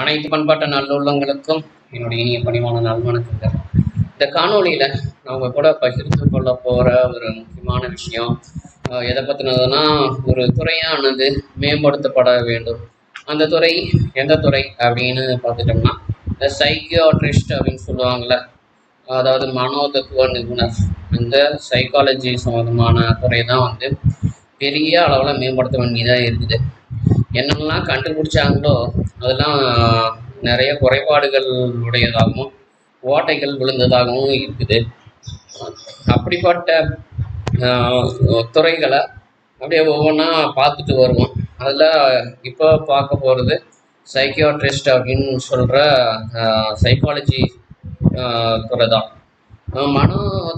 அனைத்து பண்பாட்டு நல்லுள்ளங்களுக்கும் என்னுடைய இனிய பணிவான நல்வணக்கங்கள். இந்த காணொளியில் நான் உங்க கூட பகிர்ந்து கொள்ள போகிற ஒரு முக்கியமான விஷயம் எதை பற்றினதுன்னா ஒரு துறையானது மேம்படுத்தப்பட வேண்டும். அந்த துறை எந்த துறை அப்படின்னு பார்த்துட்டோம்னா இந்த சைக்கியாட்ரிஸ்ட் அப்படின்னு சொல்லுவாங்கள்ல அதாவது மனோதத்துவ நிபுணர். இந்த சைக்காலஜி சம்மந்தமான துறை தான் வந்து பெரிய அளவில் மேம்படுத்த வேண்டியதாக இருக்குது. என்னென்னலாம் கண்டுபிடிச்சாங்களோ அதெல்லாம் நிறைய குறைபாடுகள் உடையதாகவும் ஓட்டைகள் விழுந்ததாகவும் இருக்குது. அப்படிப்பட்ட துறைகளை அப்படியே ஒவ்வொன்றா பார்த்துட்டு வருவோம். அதில் இப்போ பார்க்க போகிறது சைக்கியாட்ரிஸ்ட் அப்படின்னு சொல்கிற சைக்காலஜி துறை தான். மன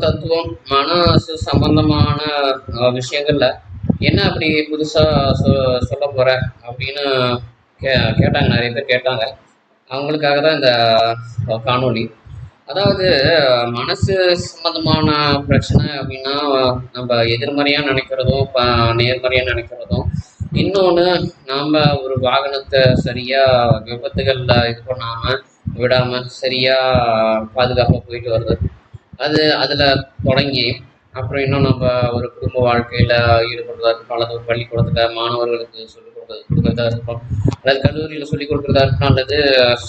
தத்துவம் மனசு சம்பந்தமான விஷயங்களில் என்ன அப்படி புதுசாக சொ சொல்ல போகிற அப்படின்னு கே கேட்டாங்க நிறைய பேர் கேட்டாங்க. அவங்களுக்காக தான் இந்த காணொலி காணொளி. அதாவது மனசு சம்மந்தமான பிரச்சனை அப்படின்னா நம்ம எதிர்மறையாக நினைக்கிறதும் இப்போ நேர்மறையாக நினைக்கிறதும் இன்னொன்று நாம் ஒரு வாகனத்தை சரியாக விபத்துகளில் இது பண்ணாமல் விடாமல் சரியாக பாதுகாப்பாக போயிட்டு வருது அது அதில் தொடங்கி அப்புறம் இன்னும் நம்ம ஒரு குடும்ப வாழ்க்கையில் ஈடுபடுறதா இருக்கட்டும் அல்லது ஒரு பள்ளிக்கூடத்தில் மாணவர்களுக்கு சொல்லிக் கொடுக்குறது இருக்கும் இருக்கட்டும் அல்லது கல்லூரியில் சொல்லிக் கொடுக்குறதா இருக்கட்டும் அல்லது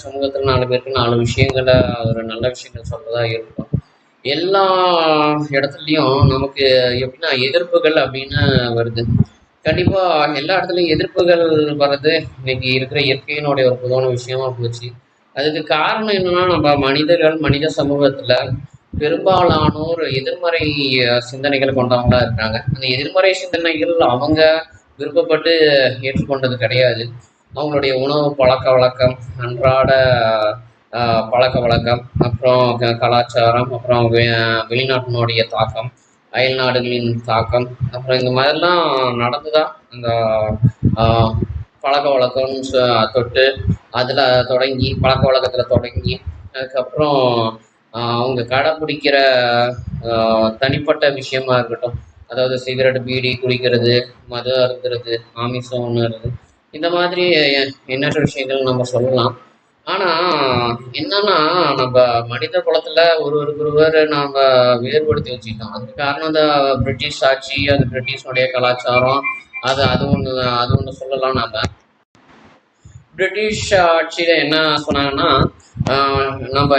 சமூகத்தில் நாலு பேருக்கு நாலு விஷயங்களை ஒரு நல்ல விஷயங்கள் சொல்கிறதா இருக்கட்டும். எல்லா இடத்துலையும் நமக்கு எப்படின்னா எதிர்ப்புகள் அப்படின்னு வருது. கண்டிப்பாக எல்லா இடத்துலையும் எதிர்ப்புகள் வர்றது இன்னைக்கு இருக்கிற இயற்கையினுடைய ஒரு பொதுவான விஷயமா போச்சு. அதுக்கு காரணம் என்னன்னா நம்ம மனிதர்கள் மனித சமூகத்துல பெரும்பாலானோர் எதிர்மறை சிந்தனைகள் சிந்தனைகளை கொண்டவங்களா இருக்காங்க. அந்த எதிர்மறை சிந்தனைகள் அவங்க விருப்பப்பட்டு ஏற்றுக்கொண்டது கிடையாது. அவங்களுடைய உணவு பழக்க வழக்கம் அன்றாட பழக்க வழக்கம் அப்புறம் க- கலாச்சாரம் அப்புறம் வெ- வெளிநாட்டினுடைய தாக்கம் அயல் நாடுகளின் தாக்கம் அப்புறம் இந்த மாதிரிலாம் நடந்துதான் அந்த பழக்க வழக்கம் தொட்டு அதில் தொடங்கி பழக்க வழக்கத்தில் தொடங்கி அதுக்கப்புறம் அவங்க கடைப்பிடிக்கிற தனிப்பட்ட விஷயமா இருக்கட்டும். அதாவது சிகரெட் பீடி குடிக்கிறது மது அருந்துறது ஆமிசம் உண்ணுறது. இந்த மாதிரி எ- எண்ணற்ற விஷயங்கள் நம்ம சொல்லலாம். ஆனால் என்னன்னா நம்ம மனித குலத்தில் ஒரு ஒருவர் நாம் வேறுபடுத்தி வச்சுக்கிட்டோம். அதுக்கு காரணம் இந்த பிரிட்டிஷ் ஆட்சி அது பிரிட்டிஷனுடைய கலாச்சாரம். அது அது ஒன்று அது ஒன்று சொல்லலாம் நம்ம பிரிட்டிஷ் uh, ஆட்சியில் என்ன சொன்னாங்கன்னா நம்ம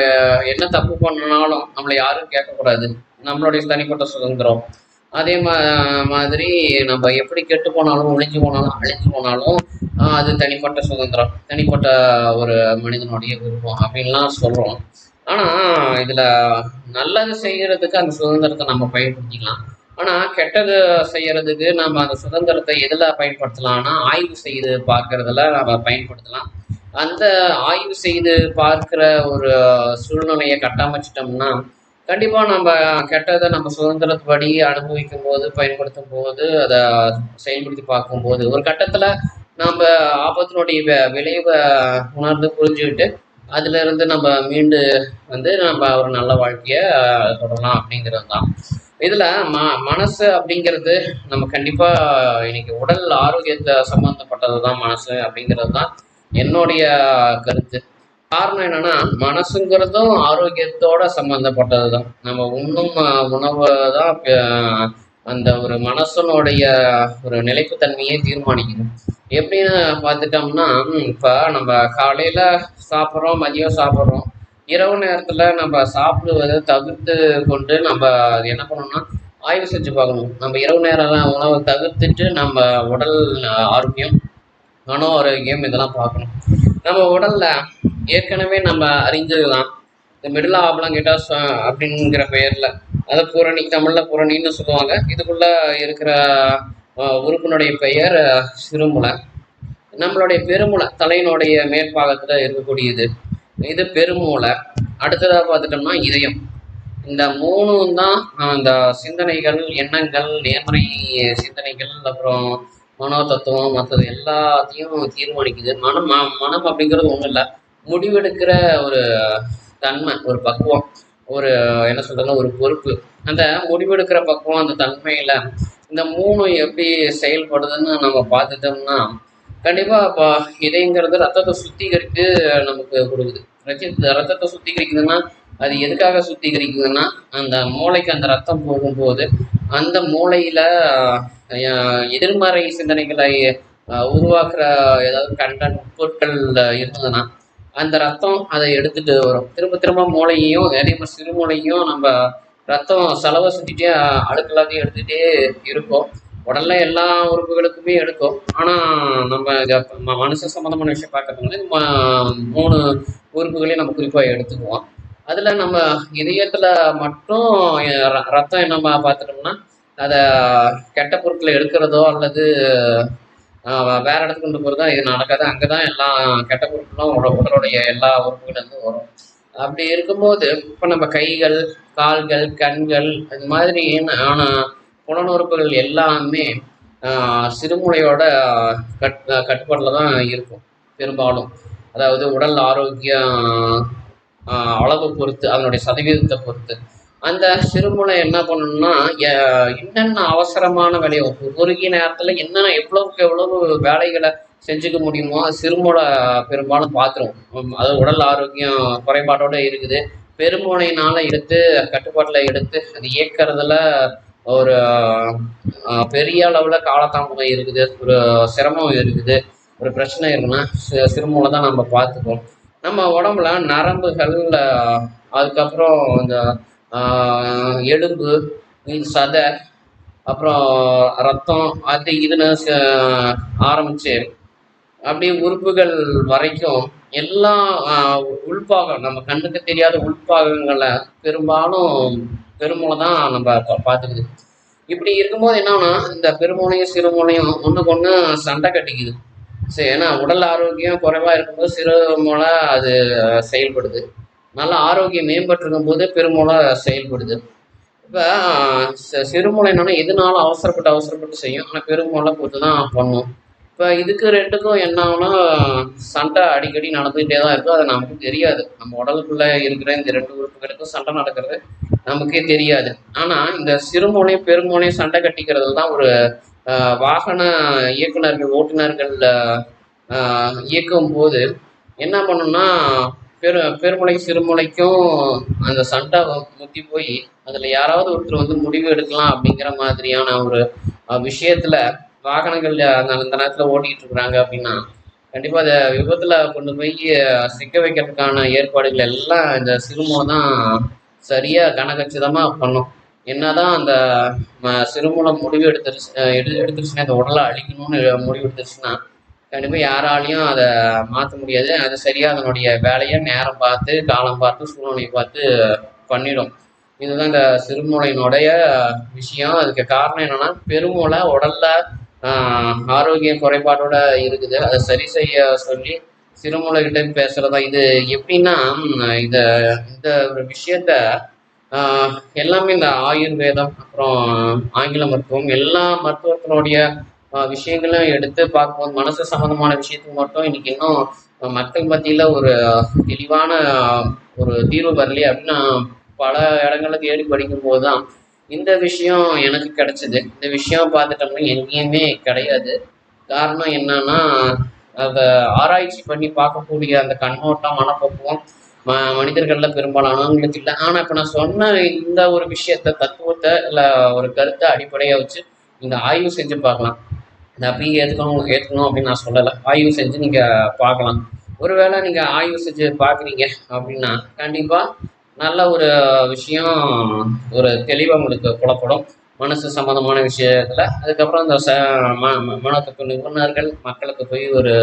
என்ன தப்பு பண்ணனாலும் நம்மளை யாரும் கேட்கக்கூடாது. நம்மளுடைய தனிப்பட்ட சுதந்திரம். அதே மா மாதிரி நம்ம எப்படி கெட்டு போனாலும் ஒழிஞ்சு போனாலும் அழிஞ்சு போனாலும் அது தனிப்பட்ட சுதந்திரம். தனிப்பட்ட ஒரு மனிதனுடைய விருப்பம் அப்படின்லாம் சொல்கிறோம் ஆனால் இதில் நல்லது செய்கிறதுக்கு அந்த சுதந்திரத்தை நம்ம பயன்படுத்திக்கலாம். ஆனால் கெட்டது செய்யறதுக்கு நம்ம அந்த சுதந்திரத்தை எதில் பயன்படுத்தலாம்னா ஆய்வு செய்து பார்க்கறதுல நம்ம பயன்படுத்தலாம். அந்த ஆய்வு செய்து பார்க்குற ஒரு சூழ்நிலையை கட்டமைச்சிட்டோம்னா கண்டிப்பாக நம்ம கெட்டதை நம்ம சுதந்திரப்படி அனுபவிக்கும் போது பயன்படுத்தும் போது அதை செயல்படுத்தி பார்க்கும்போது ஒரு கட்டத்தில் நம்ம ஆபத்தினுடைய விளைவை உணர்ந்து புரிஞ்சுக்கிட்டு அதுலேருந்து நம்ம மீண்டு வந்து நம்ம ஒரு நல்ல வாழ்க்கையை தொடரலாம் அப்படிங்கிறது தான் இதுல ம மனசு அப்படிங்கிறது நம்ம கண்டிப்பா இன்னைக்கு உடல் ஆரோக்கியத்தை சம்பந்தப்பட்டது தான் மனசு அப்படிங்கிறது தான் என்னுடைய கருத்து. காரணம் என்னன்னா மனசுங்கிறதும் ஆரோக்கியத்தோட சம்பந்தப்பட்டது தான் நம்ம உண்ணும் உணவு தான் அந்த ஒரு மனசனுடைய ஒரு நிலைப்புத்தன்மையை தீர்மானிக்கணும் எப்படின்னு பார்த்துட்டோம்னா இப்போ நம்ம காலையில் சாப்பிட்றோம் மதியம் சாப்பிட்றோம். இரவு நேரத்தில் நம்ம சாப்பிடுவதை தவிர்த்து கொண்டு நம்ம என்ன பண்ணணும்னா ஆய்வு செஞ்சு பார்க்கணும். நம்ம இரவு நேரம் உணவை தவிர்த்துட்டு நம்ம உடல் ஆரோக்கியம் மன ஆரோக்கியம் இதெல்லாம் பார்க்கணும். நம்ம உடலில் ஏற்கனவே நம்ம அறிஞ்சிருக்கலாம் இந்த மிடில் ஆப்லாங்கேட்டாஸ் அப்படிங்கிற பெயரில். அதாவது பூரணி தமிழில் பூரணின்னு சொல்லுவாங்க. இதுக்குள்ளே இருக்கிற உறுப்பினுடைய பெயர் அஹ், சிறுமுலை. நம்மளுடைய பெருமுலை தலையினுடைய மேற்பாகத்தில் இருக்கக்கூடியது. இது பெருமூளை அடுத்ததாக பார்த்துட்டோம்னா இதயம். இந்த மூணும் தான் அந்த சிந்தனைகள் எண்ணங்கள் நேர்மறை சிந்தனைகள் அப்புறம் மனோ தத்துவம் மற்றது எல்லாத்தையும் தீர்மானிக்குது. மனம் மனம் அப்படிங்கிறது ஒன்றும் இல்லை. முடிவெடுக்கிற ஒரு தன்மை ஒரு பக்குவம் ஒரு என்ன சொல்றதுன்னா ஒரு பொறுப்பு. அந்த முடிவெடுக்கிற பக்குவம் அந்த தன்மையில் இந்த மூணும் எப்படி செயல்படுதுன்னு நம்ம பார்த்துட்டோம்னா கண்டிப்பாக இப்போ இதயங்கிறது ரத்தத்தை சுத்திகரித்து நமக்கு கொடுக்குது. ரத்த ரத்தத்தை சுத்திகரிக்குதுன்னா அது எதுக்காக சுத்திகரிக்குதுன்னா அந்த மூளைக்கு அந்த ரத்தம் போகும்போது அந்த மூளையில் எதிர்மறை சிந்தனைகளை உருவாக்குற ஏதாவது கண்டென்ட் பொருட்கள் இருந்ததுன்னா அந்த ரத்தம் அதை எடுத்துட்டு வரும். திரும்ப திரும்ப மூளையையும் அதே மாதிரி சிறுமூளையும் நம்ம ரத்தம் செலவை செஞ்சுட்டே அழுக்கெல்லாத்தையும் எடுத்துகிட்டே இருக்கும். உடல்ல எல்லா உறுப்புகளுக்குமே எடுக்கும். ஆனால் நம்ம இதை மனுஷ சம்மந்தமான விஷயம் பார்க்கறதுனால நம்ம மூணு உறுப்புகளையும் நம்ம குறிப்பாக எடுத்துக்குவோம். அதில் நம்ம இதயத்தில் மட்டும் ரத்தம் நம்ம பார்த்துட்டோம்னா அதை கெட்ட பொருட்களை எடுக்கிறதோ அல்லது வேற இடத்துக்கு கொண்டு போகிறதோ இது நடக்காது. அங்கே தான் எல்லா கெட்ட பொருட்களும் உட உடலுடைய எல்லா உறுப்புகளும் வரும். அப்படி இருக்கும்போது இப்போ நம்ம கைகள் கால்கள் கண்கள் இது மாதிரி ஆனால் புலனுறுப்புகள் எல்லாமே சிறுமுனையோட கட் கட்டுப்பாட்டில் தான் இருக்கும் பெரும்பாலும். அதாவது உடல் ஆரோக்கியம் அளவு பொறுத்து அதனுடைய சதவீதத்தை பொறுத்து. அந்த சிறுமுனை என்ன பண்ணணும்னா என்னென்ன அவசரமான வேலையை குறுகிய நேரத்தில் என்னென்ன எவ்வளவுக்கு எவ்வளவு வேலைகளை செஞ்சுக்க முடியுமோ அது பெரும்பாலும் பார்த்துரும் அது உடல் ஆரோக்கியம் குறைபாட்டோடு இருக்குது. பெருமுனையினால் எடுத்து கட்டுப்பாட்டில் எடுத்து அது இயக்கிறதுல ஒரு பெரிய அளவில் காலதாமதம் இருக்குது ஒரு சிரமம் இருக்குது ஒரு பிரச்சனை இருக்குன்னா சி- தான் நம்ம பார்த்துக்கோம் நம்ம உடம்புல நரம்புகள் அதுக்கப்புறம் இந்த எலும்பு சதை அப்புறம் ரத்தம் அது இதுன்னு ச- ஆரம்பிச்சு அப்படியே உறுப்புகள் வரைக்கும் எல்லா உள்பாகம் நம்ம கண்ணுக்கு தெரியாத உள்பாகங்களை பெரும்பாலும் பெருமூளை தான் நம்ம பார்த்துக்குது. இப்படி இருக்கும்போது என்னன்னா இந்த பெருமூளையும் சிறுமூளையும் ஒன்றுக்கு ஒன்று சண்டை கட்டிக்குது. சரி ஏன்னா உடல் ஆரோக்கியம் குறைவாக இருக்கும்போது சிறுமூளை அது செயல்படுது. நல்ல ஆரோக்கியம் மேம்பட்டிருக்கும் போது பெருமூளை செயல்படுது. இப்போ சிறுமூளை என்னன்னா எதுனால அவசரப்பட்டு அவசரப்பட்டு செய்யும்? ஆனால் பெருமூளை பொறுத்து தான் பண்ணும். இப்போ இதுக்கு ரெண்டுக்கும் என்ன ஆகும்னா சண்டை அடிக்கடி நடந்துகிட்டே தான் இருக்கும். அது நமக்கு தெரியாது. நம்ம உடலுக்குள்ளே இருக்கிற இந்த ரெண்டு உறுப்புகளுக்கும் சண்டை நடக்கிறது. நமக்கே தெரியாது. ஆனால் இந்த சிறுமூளையும் பெருமூளையும் சண்டை கட்டிக்கிறது தான் ஒரு ஆஹ், வாகன இயக்குனர்கள் ஓட்டுநர்கள் ஆஹ், இயக்கும் போது என்ன பண்ணும்னா பெரு பெருமலை சிறுமலைக்கும் அந்த சண்டை முத்தி போய் அதில் யாராவது ஒருத்தர் வந்து முடிவு எடுக்கலாம் அப்படிங்கிற மாதிரியான ஒரு விஷயத்தில் விஷயத்துல வாகனங்கள் அந்த அந்த நேரத்தில் ஓட்டிகிட்டு இருக்கிறாங்க அப்படின்னா கண்டிப்பாக அதை விபத்தில் கொண்டு போய் சிக்க வைக்கிறதுக்கான ஏற்பாடுகள் எல்லாம் இந்த சிறுமோ தான் சரியாக கனகச்சிதமாக பண்ணும். என்னதான் அந்த சிறுமூலம் முடிவு எடுத்துருச்சு எடு எடுத்துருச்சுன்னா அந்த உடலை அழிக்கணும்னு முடிவு எடுத்துருச்சுன்னா கண்டிப்பாக யாராலையும் அதை மாற்ற முடியாது. அது சரியாக அதனுடைய வேலையை நேரம் பார்த்து காலம் பார்த்து சூழ்நிலை பார்த்து பண்ணிடும். இதுதான் இந்த சிறுமூளையினுடைய விஷயம். அதுக்கு காரணம் என்னன்னா பெருமூளை உடல்ல ஆரோக்கிய குறைபாடோட இருக்குது. அதை சரி செய்ய சொல்லி சிறுமூளை பேசுறதா? இது எப்படின்னா இந்த இத இந்த ஒரு விஷயத்த ஆஹ், எல்லாமே இந்த ஆயுர்வேதம் அப்புறம் ஆங்கில மருத்துவம் எல்லா மருத்துவத்தினுடைய ஆஹ், விஷயங்களும் எடுத்து பார்க்கும்போது மனசு சம்மந்தமான விஷயத்துக்கு மட்டும் இன்னைக்கு இன்னும் மக்கள் மத்தியில் ஒரு தெளிவான ஒரு தீர்வு வரலையே அப்படின்னு பல இடங்கள்ல தேடி படிக்கும்போது தான் இந்த விஷயம் எனக்கு கிடைச்சது. இந்த விஷயம் பார்த்துட்டோம்னா எங்கேயுமே கிடையாது. காரணம் என்னன்னா அதை ஆராய்ச்சி பண்ணி பார்க்கக்கூடிய அந்த கண்ணோட்டம் மனப்பக்குவம் ம மனிதர்கள்ல பெரும்பாலானவங்களுக்கு இல்லை. ஆனால் இப்போ நான் சொன்ன இந்த ஒரு விஷயத்த தத்துவத்தை இல்லை ஒரு கருத்தை அடிப்படையாக வச்சு நீங்கள் ஆய்வு செஞ்சு பார்க்கலாம். இந்த அப்படியே ஏற்றுக்கணும் ஏற்றுக்கணும் அப்படின்னு நான் சொல்லலை. ஆய்வு செஞ்சு நீங்கள் பார்க்கலாம். ஒருவேளை நீங்கள் ஆய்வு செஞ்சு பார்க்குறீங்க அப்படின்னா கண்டிப்பாக நல்ல ஒரு விஷயம் ஒரு தெளிவாக உங்களுக்கு புலப்படும். மனசு சம்மந்தமான விஷயத்தில் அதுக்கப்புறம் இந்த ச ம மனத்துக்கு நிபுணர்கள் மக்களுக்கு போய் ஒரு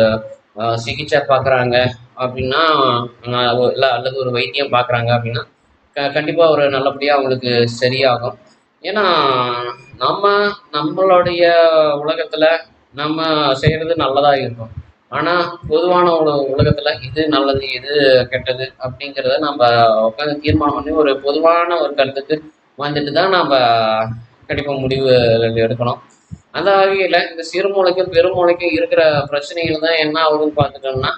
சிகிச்சை பார்க்குறாங்க அப்படின்னா இல்லை அல்லது ஒரு வைத்தியம் பார்க்குறாங்க அப்படின்னா க கண்டிப்பாக ஒரு நல்லபடியாக அவங்களுக்கு சரியாகும். ஏன்னா நம்ம நம்மளுடைய உலகத்தில் நம்ம செய்கிறது நல்லதாக இருக்கும். ஆனால் பொதுவான உல உலகத்தில் இது நல்லது இது கெட்டது அப்படிங்கிறத நம்ம உட்காந்து தீர்மானம் பண்ணி ஒரு பொதுவான ஒரு கருத்துக்கு வந்துட்டு தான் நம்ம கண்டிப்பாக முடிவு எடுக்கணும். அந்த வகையில் இந்த சிறுமூளைக்கும் பெருமூளைக்கும் இருக்கிற பிரச்சனைகள் தான் என்ன ஆகுதுன்னு பார்த்துட்டோம்னா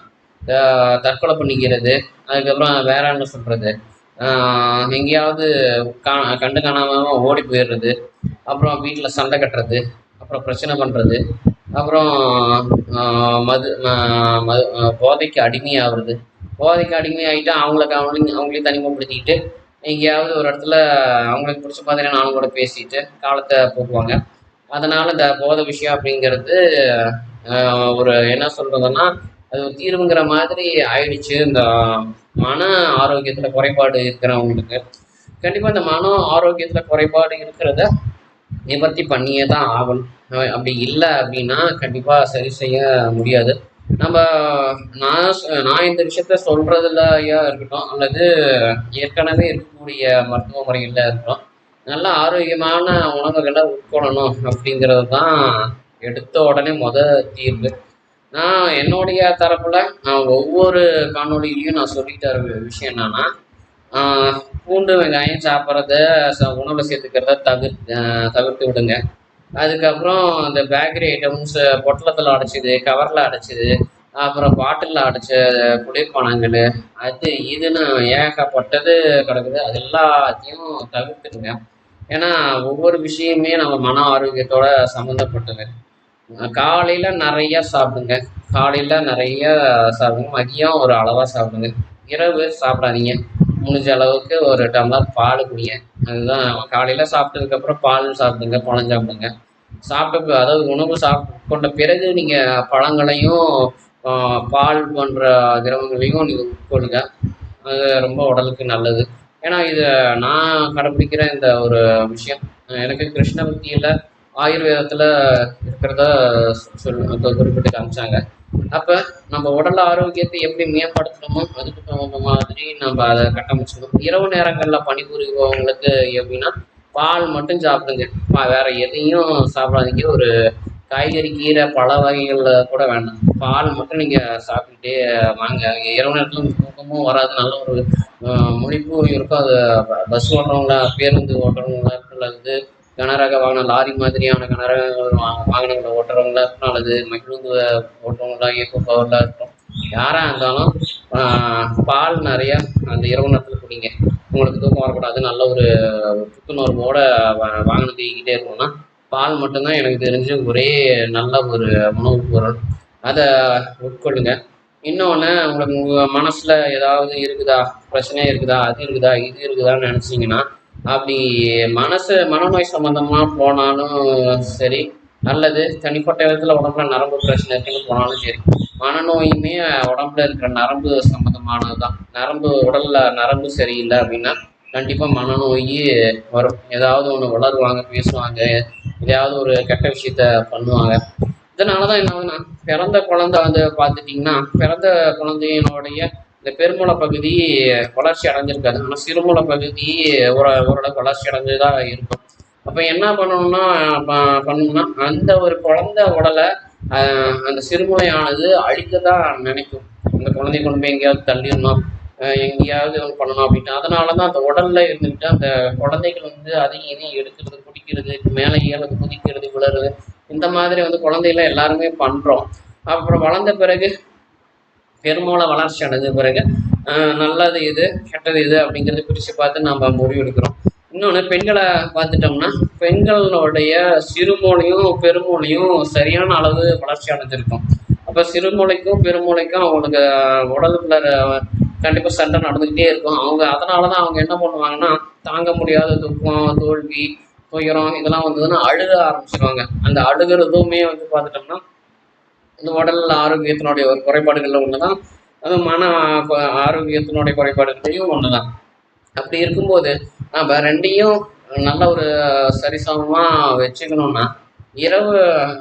தற்கொலை பண்ணிக்கிறது அதுக்கப்புறம் வேற என்ன சொல்கிறது எங்கேயாவது கா கண்டு காணாமல் ஓடி போயிடுறது அப்புறம் வீட்டில் சண்டை கட்டுறது அப்புறம் பிரச்சனை பண்ணுறது அப்புறம் மது மது போதைக்கு அடிமையாகிறது. போதைக்கு அடிமையாகிட்டு அவங்களுக்கு அவங்களையும் அவங்களையும் தனிமைப்படுத்திக்கிட்டு எங்கேயாவது ஒரு இடத்துல அவங்களுக்கு பிடிச்ச மாதிரி நானும் கூட பேசிட்டு காலத்தை போக்குவாங்க. அதனால் இந்த போதை விஷயம் அப்படிங்கிறது ஒரு என்ன சொல்கிறதுன்னா அது ஒரு தீர்வுங்கிற மாதிரி ஆயிடுச்சு. இந்த மன ஆரோக்கியத்தில் குறைபாடு இருக்கிறவங்களுக்கு. கண்டிப்பாக இந்த மன ஆரோக்கியத்தில் குறைபாடு இருக்கிறத நிவர்த்தி பண்ணியே தான் ஆகணும். அப்படி இல்லை அப்படின்னா கண்டிப்பாக சரி செய்ய முடியாது. நம்ம நான் சொ- நான் இந்த விஷயத்த சொல்கிறதுலையா இருக்கட்டும் அல்லது ஏற்கனவே இருக்கக்கூடிய மருத்துவ முறைகளில் இருக்கட்டும் நல்ல ஆரோக்கியமான உணவுகளை உட்கொள்ளணும் அப்படிங்கிறது தான் எடுத்த உடனே முத தீர்வு. நான் என்னுடைய தரப்புல நான் ஒவ்வொரு காணொலியிலையும் நான் சொல்லிட்டு வர விஷயம் என்னன்னா ஆஹ் பூண்டு வெங்காயம் சாப்பிட்றத உணவில் சேர்த்துக்கிறத தவிர்த்து தவிர்த்து விடுங்க. அதுக்கப்புறம் இந்த பேக்கரி ஐட்டம்ஸ் பொட்டலத்தில் அடைச்சிது கவரில் அடைச்சிது அப்புறம் பாட்டிலில் அடைச்ச குளிர்பானங்கள் அது இதுன்னு ஏகப்பட்டது கிடக்குது. அது எல்லாத்தையும் தவிர்த்துடுங்க. ஏன்னா ஒவ்வொரு விஷயமே நம்ம மன ஆரோக்கியத்தோட சம்மந்தப்பட்டது. காலையில் நிறையா சாப்பிடுங்க. காலையில் நிறைய சாப்பிடுங்க. மதியம் ஒரு அளவாக சாப்பிடுங்க. இரவு சாப்பிடாதீங்க. முடிஞ்ச அளவுக்கு ஒரு டம்ளர் பால் குடிங்க. அதுதான் காலையில் சாப்பிட்டதுக்கப்புறம் பால் சாப்பிடுங்க பழம் சாப்பிடுங்க. சாப்பிட்ட அதாவது உணவு சாப்பிட்ட பிறகு நீங்கள் பழங்களையும் பால் போன்ற திரவங்களையும் நீங்கள் உட்கொள்ளுங்க. அது ரொம்ப உடலுக்கு நல்லது. ஏன்னா இதை நான் கடைப்பிடிக்கிற இந்த ஒரு விஷயம். எனக்கு கிருஷ்ண பக்தியில் ஆயுர்வேதத்தில் இருக்கிறத சொல் குறிப்பிட்டு காமிச்சாங்க. அப்போ நம்ம உடல் ஆரோக்கியத்தை எப்படி மேம்படுத்தணுமோ அதுக்கு தகுந்த மாதிரி நம்ம அதை கட்டமைச்சிக்கணும். இரவு நேரங்களில் பணிபுரிபவங்களுக்கு எப்படின்னா பால் மட்டும் சாப்பிடுங்க. வேறு வேற எதையும் சாப்பிடாதீங்க. ஒரு காய்கறி கீரை பழ வகைகளில் கூட வேண்டாம். பால் மட்டும் நீங்கள் சாப்பிட்டுட்டே வாங்க. இரவு நேரத்தில் தூக்கமும் வராது. நல்ல ஒரு முழிப்பும் இருக்கும். அது பஸ் ஓட்டுறவங்கள பேருந்து ஓட்டுறவங்களா வந்து கனரக வாகனம் லாரி மாதிரியான கனரக வாகனங்களை ஓட்டுறவங்களா இருக்கட்டும் அல்லது மகிழ்ந்து ஓட்டுறவங்களா இயக்க பவர்லாம் இருக்கட்டும் யாராக இருந்தாலும் பால் நிறையா அந்த இரவு நேரத்தில் குடிங்க. உங்களுக்கு தூக்கம் வரக்கூடாது. நல்ல ஒரு புத்துணர்வோட வாகனம் தூக்கிக்கிட்டே இருக்கணும்னா பால் மட்டும்தான் எனக்கு தெரிஞ்சு ஒரே நல்ல ஒரு உணவுப் பொருள். அதை உட்கொள்ளுங்க. இன்னொன்று உங்களுக்கு உங்கள் மனசில் ஏதாவது இருக்குதா? பிரச்சனை இருக்குதா? அது இருக்குதா? இது இருக்குதான்னு நினச்சிங்கன்னா அப்படி மனசு மனநோய் சம்மந்தமாக போனாலும் சரி அல்லது தனிப்பட்ட விதத்தில் உடம்புல நரம்பு பிரச்சனை இருக்குன்னு போனாலும் சரி மனநோயுமே உடம்புல இருக்கிற நரம்பு சம்மந்தமானது தான் நரம்பு உடலில் நரம்பு சரியில்லை அப்படின்னா கண்டிப்பாக மனநோய் வரும். ஏதாவது ஒன்று வளருவாங்க பேசுவாங்க எதையாவது ஒரு கெட்ட விஷயத்த பண்ணுவாங்க. இதனால தான் என்ன ஆகுதுன்னா பிறந்த குழந்தை வந்து பார்த்துட்டிங்கன்னா பிறந்த குழந்தையினுடைய இந்த பெருமூளை பகுதி வளர்ச்சி அடைஞ்சிருக்காது. ஆனால் சிறுமூளை பகுதி ஒரு ஓரளவுக்கு வளர்ச்சி அடைஞ்சதாக இருக்கும். அப்போ என்ன பண்ணணும்னா பண்ணணும்னா அந்த ஒரு குழந்தை உடலை அந்த சிறுமுலையானது அழிக்க தான் நினைக்கும். அந்த குழந்தைய கொண்டு போய் எங்கேயாவது தள்ளிடணும். எங்கேயாவது ஒன்று பண்ணணும் அப்படின்ட்டு. அதனால தான் அந்த உடலில் இருந்துக்கிட்டு அந்த குழந்தைகள் வந்து அதையும் இதையும் எடுக்கிறது குடிக்கிறது மேலே ஏறது குதிக்கிறது விழுறது இந்த மாதிரி வந்து குழந்தைகள எல்லாருமே பண்ணுறோம் அப்புறம் வளர்ந்த பிறகு பெருமூளை வளர்ச்சி அடைஞ்ச பிறகு நல்லது இது கெட்டது இது அப்படிங்கிறது பிரித்து பார்த்து நம்ம முடிவெடுக்கிறோம். இன்னொன்று பெண்களை பார்த்துட்டோம்னா பெண்களுடைய சிறுமூளையும் பெருமூளையும் சரியான அளவு வளர்ச்சி அடைஞ்சிருக்கும். அப்போ சிறுமூளைக்கும் பெருமூளைக்கும் அவங்களுக்கு உடலுக்குள்ள கண்டிப்பாக சண்டை நடந்துக்கிட்டே இருக்கும். அவங்க அதனால தான் அவங்க என்ன பண்ணுவாங்கன்னா தாங்க முடியாத துக்கம் தோல்வி துயரம் இதெல்லாம் வந்ததுன்னா அழுக ஆரம்பிச்சிருவாங்க. அந்த அழுகிறதுமே வந்து பார்த்துட்டோம்னா இந்த உடல் ஆரோக்கியத்தினுடைய ஒரு குறைபாடுகளில் ஒன்று தான் அது மன ஆரோக்கியத்தினுடைய குறைபாடுகளையும் ஒன்று தான் அப்படி இருக்கும்போது நம்ம ரெண்டையும் நல்ல ஒரு சரிசமமாக வச்சுக்கணும்னா இரவு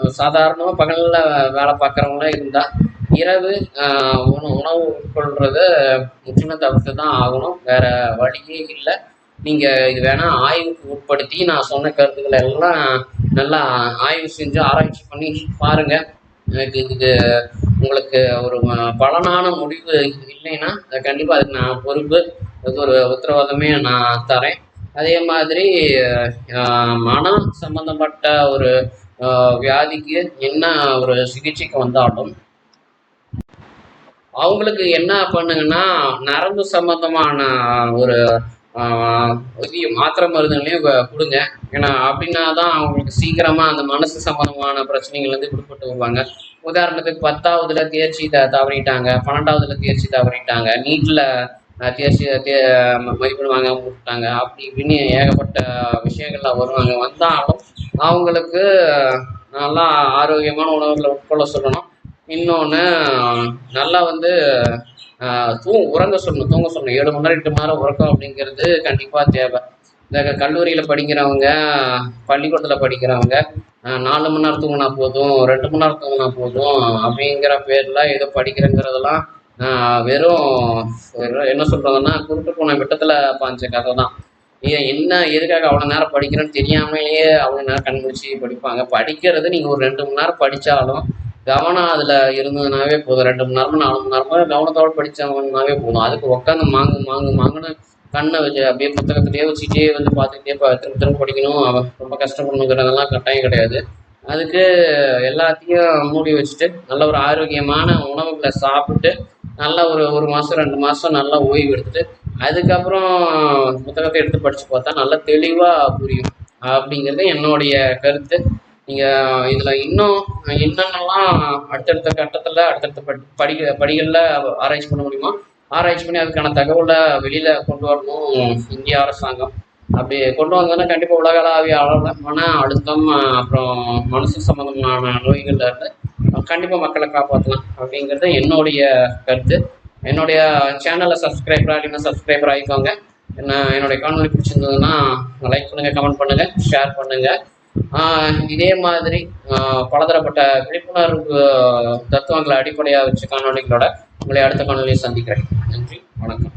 சாதாரணமாக பகலில் வேலை பார்க்குறவங்களாம் இருந்தால் இரவு உணவு உணவு உட்கொள்றத முற்றிலும் தவிர்த்து தான் ஆகணும். வேற வழியே இல்லை. நீங்கள் இது வேணால் ஆய்வுக்கு உட்படுத்தி நான் சொன்ன கருத்துக்களை எல்லாம் நல்லா ஆய்வு செஞ்சு ஆராய்ச்சி பண்ணி பாருங்கள் எனக்கு இதுக்கு உங்களுக்கு ஒரு பலனான முடிவு இல்லைன்னா கண்டிப்பாக அதுக்கு நான் பொறுப்பு அதுக்கு ஒரு உத்தரவாதமே நான் தரேன். அதே மாதிரி ஆஹ், மனம் சம்பந்தப்பட்ட ஒரு வியாதிக்கு என்ன ஒரு சிகிச்சைக்கு வந்தாலும் அவங்களுக்கு என்ன பண்ணுங்கன்னா நரம்பு சம்பந்தமான ஒரு மாத்திரை மருந்துகளையும் கொடுங்க. ஏன்னா அப்படின்னா தான் அவங்களுக்கு சீக்கிரமாக அந்த மனசு சம்பந்தமான பிரச்சனைகள்லேருந்து விடுபட்டு வருவாங்க. உதாரணத்துக்கு பத்தாவதுல தேர்ச்சி த தவறிட்டாங்க. பன்னெண்டாவதுல தேர்ச்சி தவறிட்டாங்க. நீட்டில் தேர்ச்சி தே ம- மதிப்பெண் வாங்காம விட்டாங்க அப்படி இப்படின்னு ஏகப்பட்ட விஷயங்கள்லாம் வருவாங்க. வந்தாலும் அவங்களுக்கு நல்லா ஆரோக்கியமான உணவுகளை உட்கொள்ள சொல்லணும். இன்னொன்று நல்லா வந்து தூ உறங்க சொல்லணும் தூங்க சொல்லணும். ஏழு மணி நேரம் எட்டு மணி நேரம் உறக்கம் அப்படிங்கிறது கண்டிப்பாக தேவை. இந்த கல்லூரியில் படிக்கிறவங்க பள்ளிக்கூடத்தில் படிக்கிறவங்க நாலு மணி நேரம் தூங்கினா போதும் ரெண்டு மணி நேரம் தூங்கினா போதும் அப்படிங்கிற பேரில் ஏதோ படிக்கிறேங்கிறதெல்லாம் வெறும் என்ன சொல்கிறதுன்னா குருட்டு போன விட்டத்தில் பாஞ்ச கதை தான். ஏன் என்ன எதுக்காக அவ்வளோ நேரம் படிக்கிறேன்னு தெரியாமலேயே அவ்வளோ நேரம் கண்முடிச்சு படிப்பாங்க? படிக்கிறது நீங்கள் ஒரு ரெண்டு மணி நேரம் படித்தாலும் கவனம் அதில் இருந்ததுனாவே போதும். ரெண்டு மணி நேரமும் நாலு மணி நேரமும் கவனத்தோடு படித்தவங்கனாவே போதும். அதுக்கு உட்காந்து மாங்கு மாங்கு மாங்குன்னு கண்ணை வச்சு அப்படியே புத்தகத்திலேயே வச்சுட்டே வந்து பார்த்துக்கிட்டே திரும்ப திரும்ப படிக்கணும். அவன் ரொம்ப கஷ்டப்படணுங்கிறதெல்லாம் கட்டாயம் கிடையாது. அதுக்கு எல்லாத்தையும் மூடி வச்சுட்டு நல்ல ஒரு ஆரோக்கியமான உணவுகளை சாப்பிட்டு நல்லா ஒரு ஒரு மாதம் ரெண்டு மாதம் நல்லா ஓய்வு எடுத்துட்டு அதுக்கப்புறம் புத்தகத்தை எடுத்து படித்து பார்த்தா நல்லா தெளிவாக புரியும். அப்படிங்கிறது என்னுடைய கருத்து. நீங்கள் இதில் இன்னும் என்னென்னலாம் அடுத்தடுத்த கட்டத்தில் அடுத்தடுத்த படி படிக்க படிகளில் ஆராய்ச்சி பண்ண முடியுமோ? ஆராய்ச்சி பண்ணி அதுக்கான தகவலை வெளியில் கொண்டு வரணும் இந்திய அரசாங்கம். அப்படி கொண்டு வந்தோன்னா கண்டிப்பாக உலகளாவிய அளவில் மன அழுத்தம் அப்புறம் மனசு சம்மந்தமான நோய்களில் இருந்து கண்டிப்பாக மக்களை காப்பாற்றலாம் அப்படிங்கிறது என்னுடைய கருத்து. என்னுடைய சேனலை சப்ஸ்கிரைபராக இல்லைன்னா சப்ஸ்கிரைபர் ஆகிக்கோங்க. என்ன என்னுடைய காணொலி பிடிச்சிருந்ததுன்னா லைக் பண்ணுங்கள் கமெண்ட் பண்ணுங்கள் ஷேர் பண்ணுங்கள் இதே மாதிரி ஆஹ் பலதரப்பட்ட விழிப்புணர்வு தத்துவங்களை அடிப்படையாக வச்ச காணொலிகளோட உங்களை அடுத்த காணொலியை சந்திக்கிறேன். நன்றி வணக்கம்.